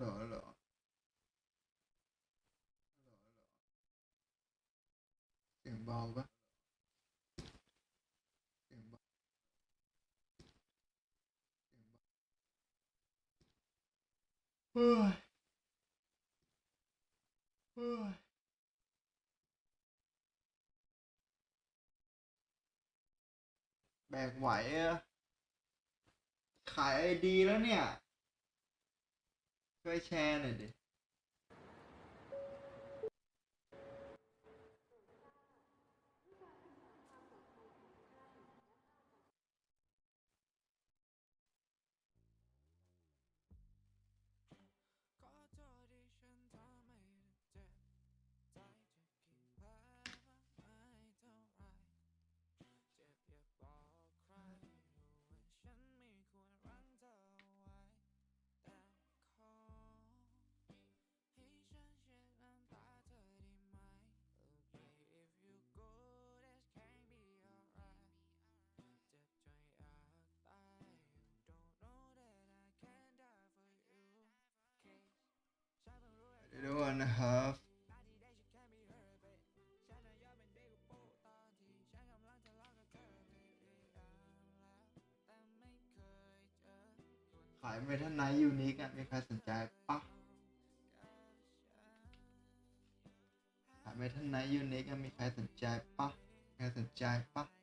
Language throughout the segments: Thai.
เหรอเหรอเสียงเบาปะเสียงเบาเสียงเบาฮ้ยเฮ้ยแบกไหวอะขายไอดีแล้วเนี่ย I can't. and a half ขายเมทัลไนยูนิคอะมีใครสนใจปะขายเมทัลไนยูนิคอะมีใครสนใจปะใครสนใจปะ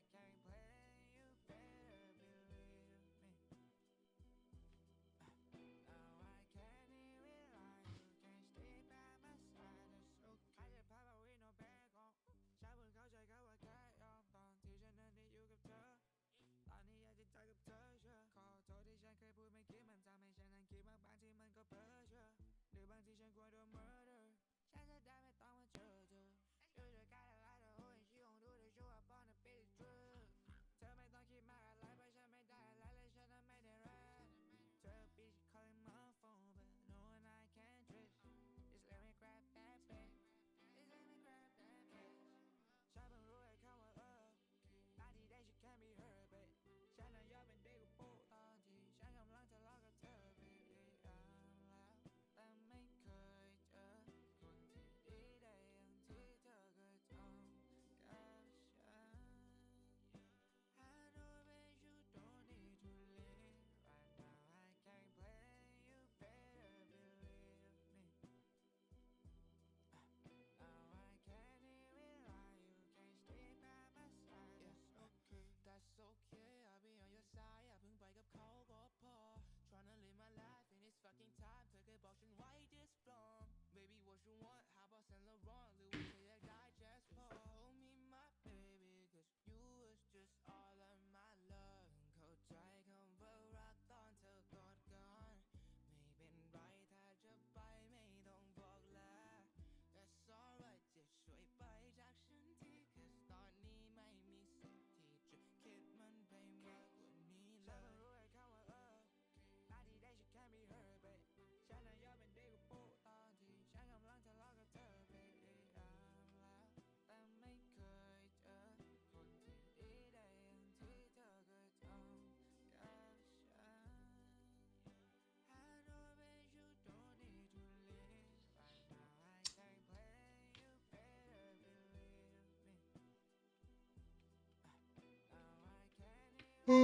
โอ้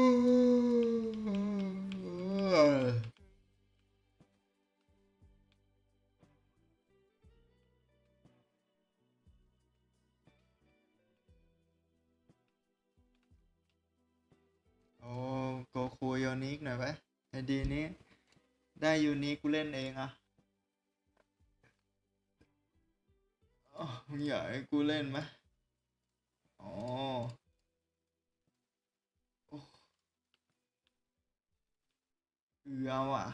โกคูยูนิคหน่อยไหไอดีนี้ ได้ยูนี้กูเล่นเองอะมึงอยากให้กูเล่นไหม Kagawa.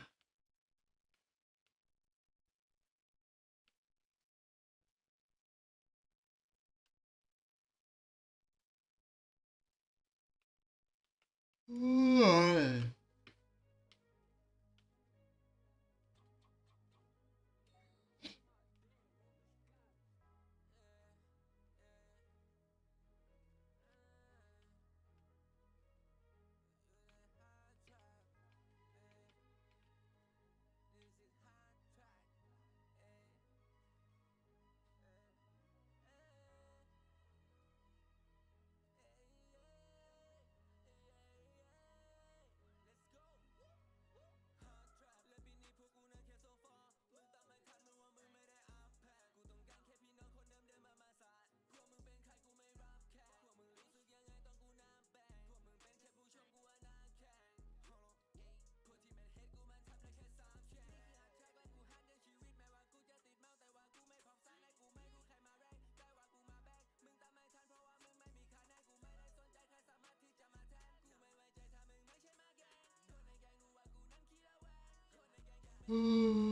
Mm.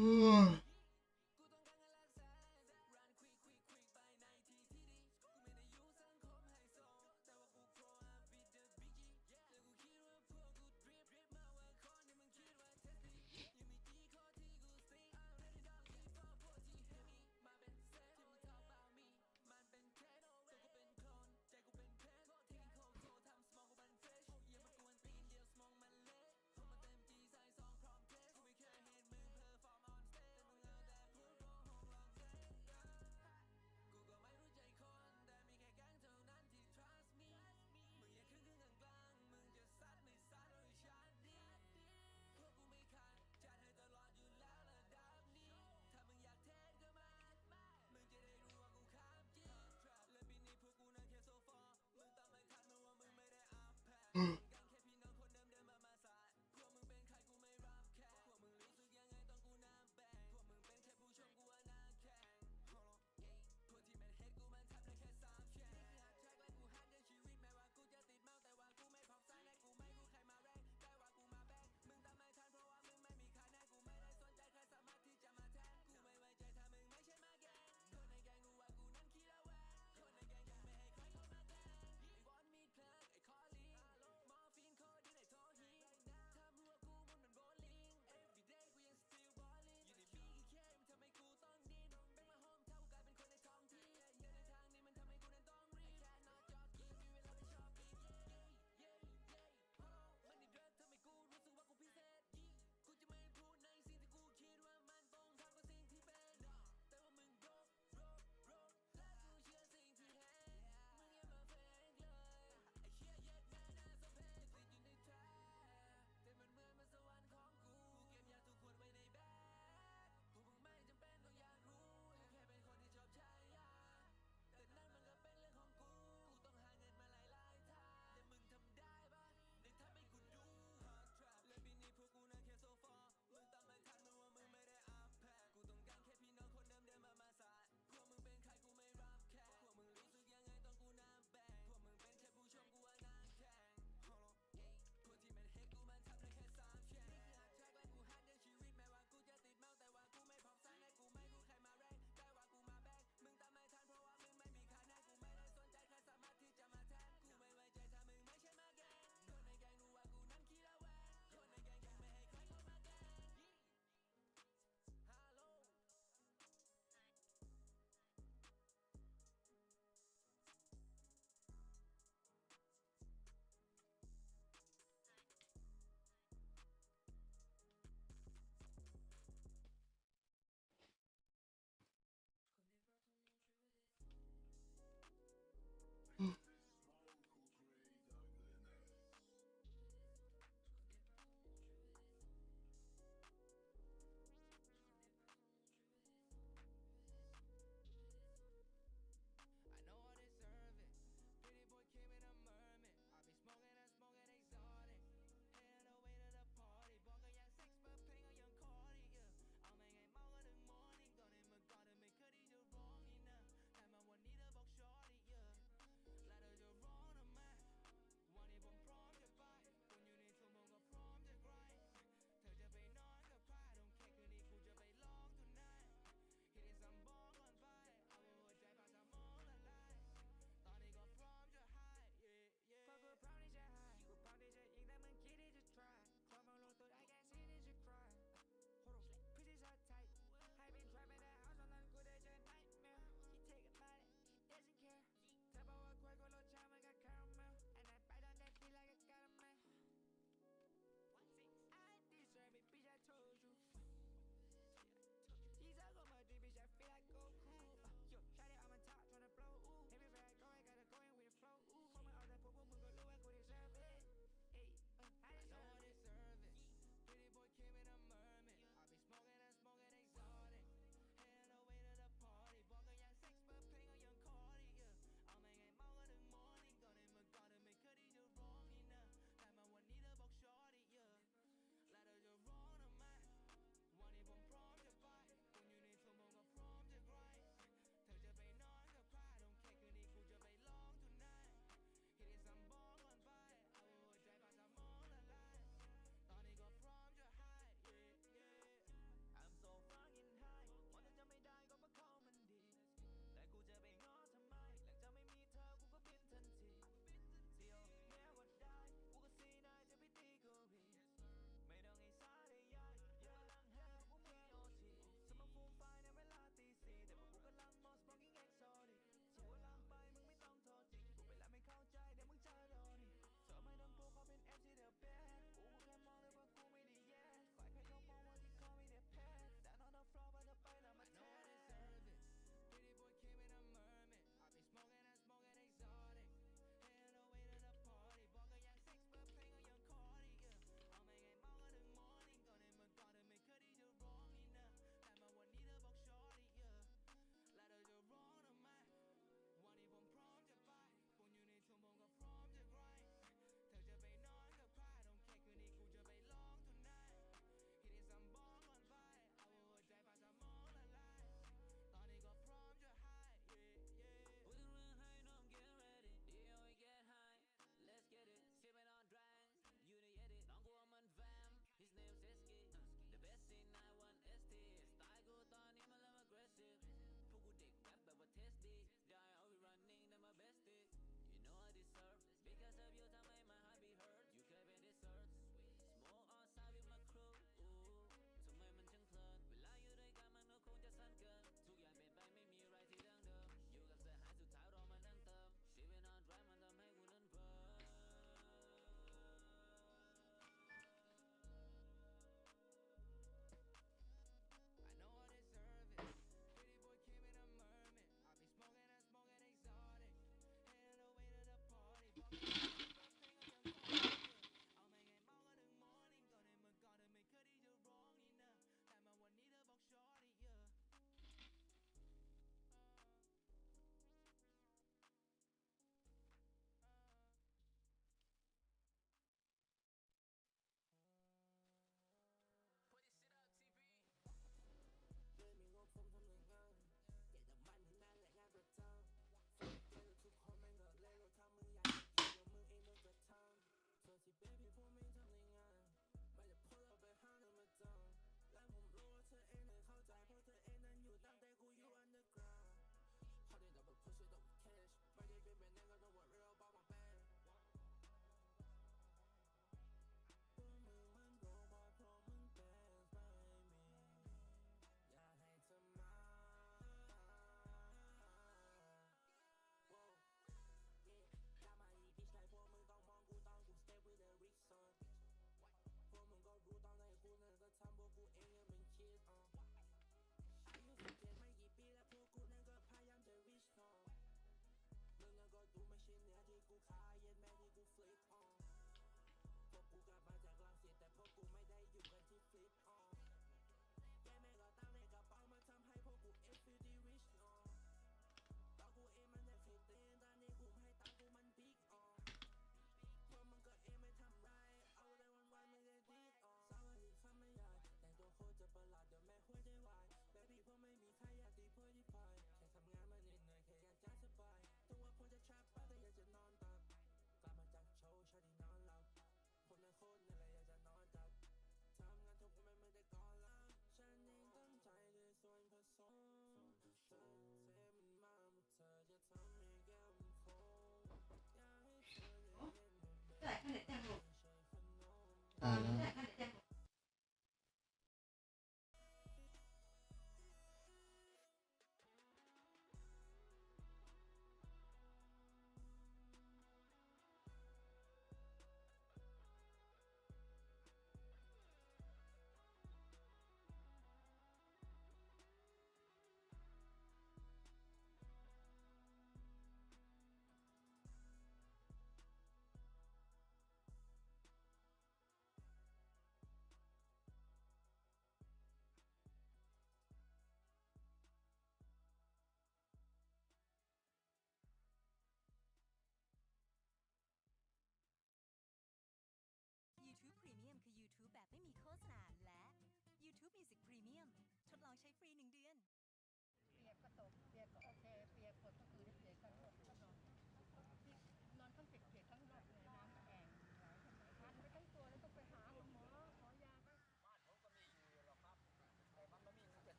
อ่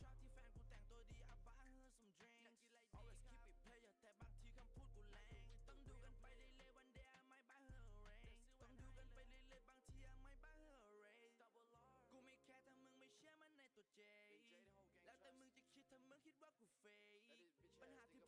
ชอบที่แฟนกูแต่งตัวดีอาบ้าเฮือสมดริง always keep it player แต่บางทีคำพูดกูแรงต้องดูกันไปเรื่อยๆวันเดียไม่บ้าเฮือเรงต้องดูกันไปเรื่อยๆบางทีไม่บ้าเฮือเรงกูไม่แคร์ถ้ามึงไม่เชื่อมันในตัวเจแล้วแต่มึงจะคิดถ้ามึงคิดว่ากูเฟยปัญหาที่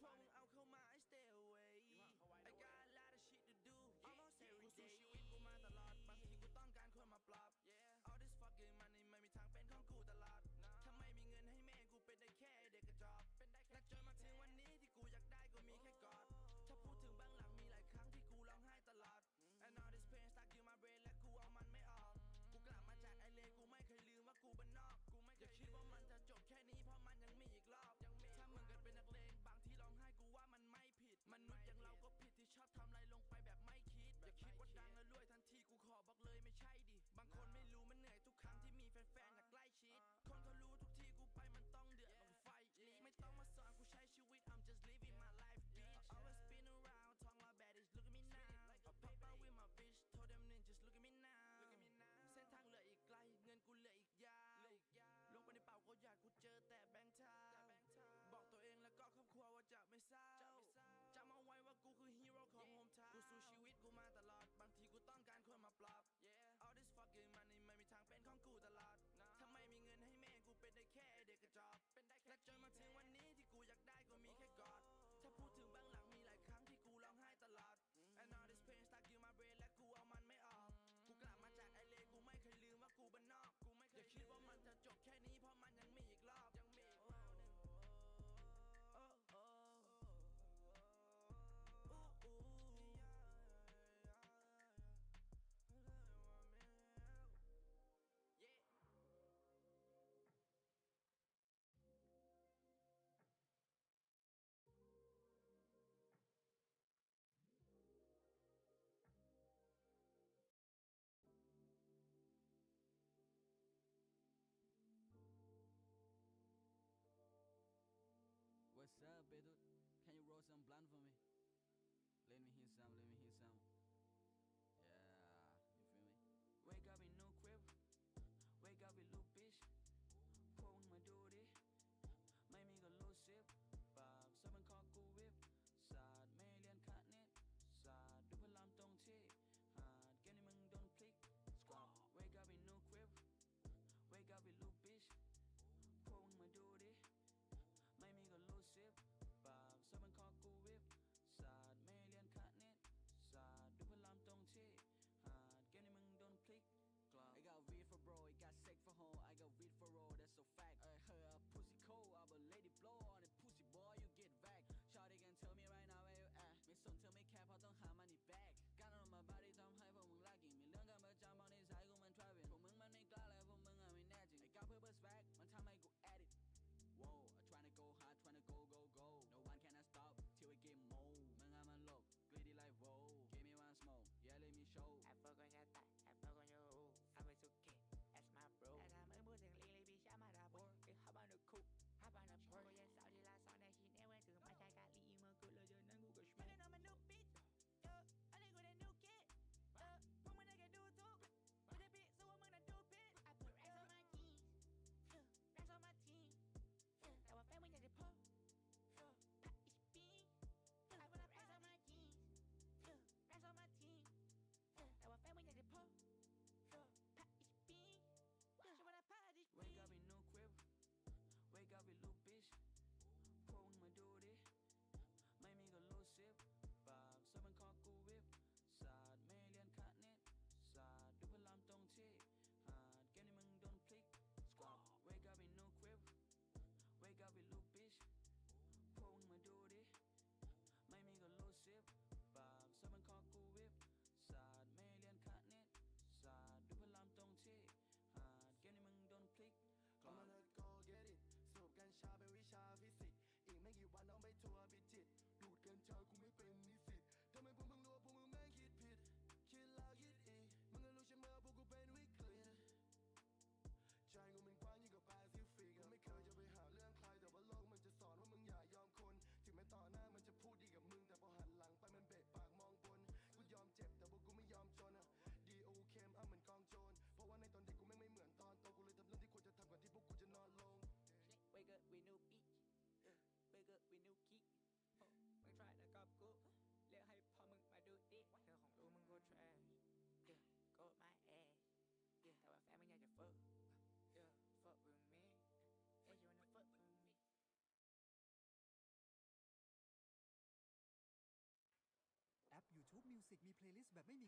Drop me my wife a hero, come home. Go sushi with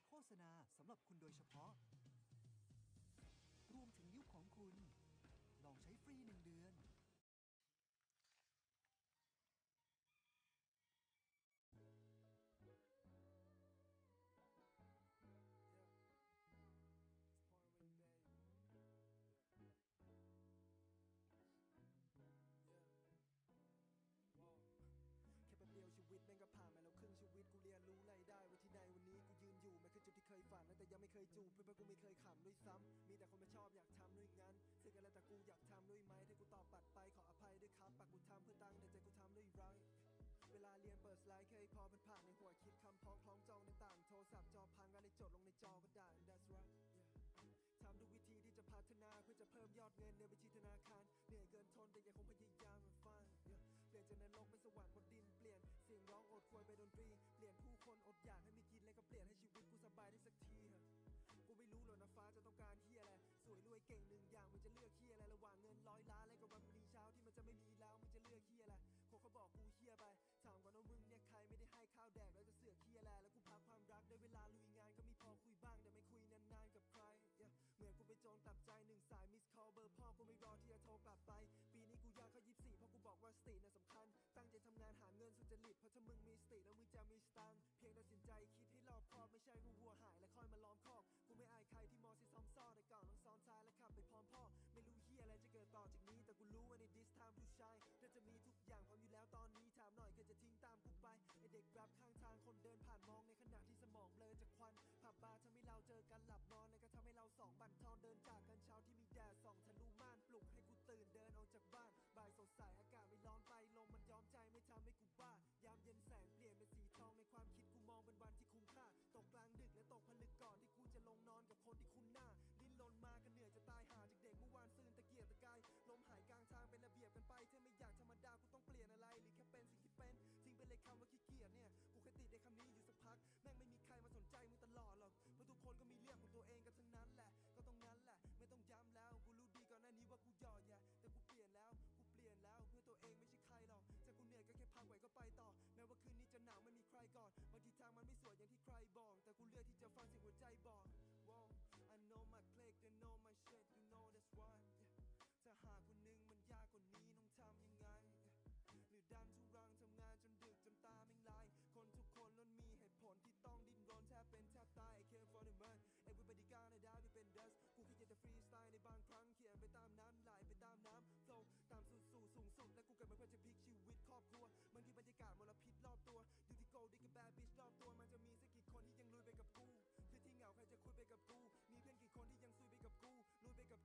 โฆษณาสำหรับคุณโดยเฉพาะ ยจูบเพื่อนกูไม่เคยขำด้วยซ้ำมีแต่คนมาชอบอยากทำด้วยงั้นซึ่งอะไรแต่กูอยากทำด้วยไหมถ้ากูตอบปัดไปขออภัยด้วยครับปากกูทำเพื่อตังค์แต่ใจกูทำด้วยไรเวลาเรียนเปิดสไลด์เคยพอผ่านในหัวคิดคำพ้องคล้องจองต่างๆโทรศัพท์จอพังกันเลยจดลงในจอก็ได่าง that's right ทำทุกวิธีที่จะพัฒนาเพื่อจะเพิ่มยอดเงินในบัญชีธนาคารเหนื่อยเกินทนแต่ยังคงพยายามฟังเปลี่ยนจากนรกเป็นสวรรค์บนดินเปลี่ยนเสียงร้องอดควยไปดนตรี เปลี่ยนผู้คนอดอยากให้มีกิน เก่งหนึ่งอย่างมึงจะเลือกเฮียอะไรระหว่างเงินร้อยล้านอะไรกับวันพรุ่งนี้เช้าที่มันจะไม่มีแล้วมึงจะเลือกเฮียอะไรโคเขาบอกกูเฮียไปถามก่อนว่ามึงเนี่ยใครไม่ได้ให้ข้าวแดกแล้วจะเสือกเฮียอะไรแล้วกูพักความรักได้เวลาลุยงานก็มีพอคุยบ้างแต่ไม่คุยนานๆกับใครเหมือนกูไปจองตับใจหนึ่งสายมิสคอลเบอร์พ่อกูไม่รอที่จะโทรกลับไป ปีนี้กูยากเขายี่สิบสี่เพราะกูบอกว่าสติน่ะสำคัญ ตั้งใจทำงานหาเงินสุจริตเพราะถ้ามึงมีสติแล้วมึงจะมีสตัง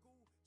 go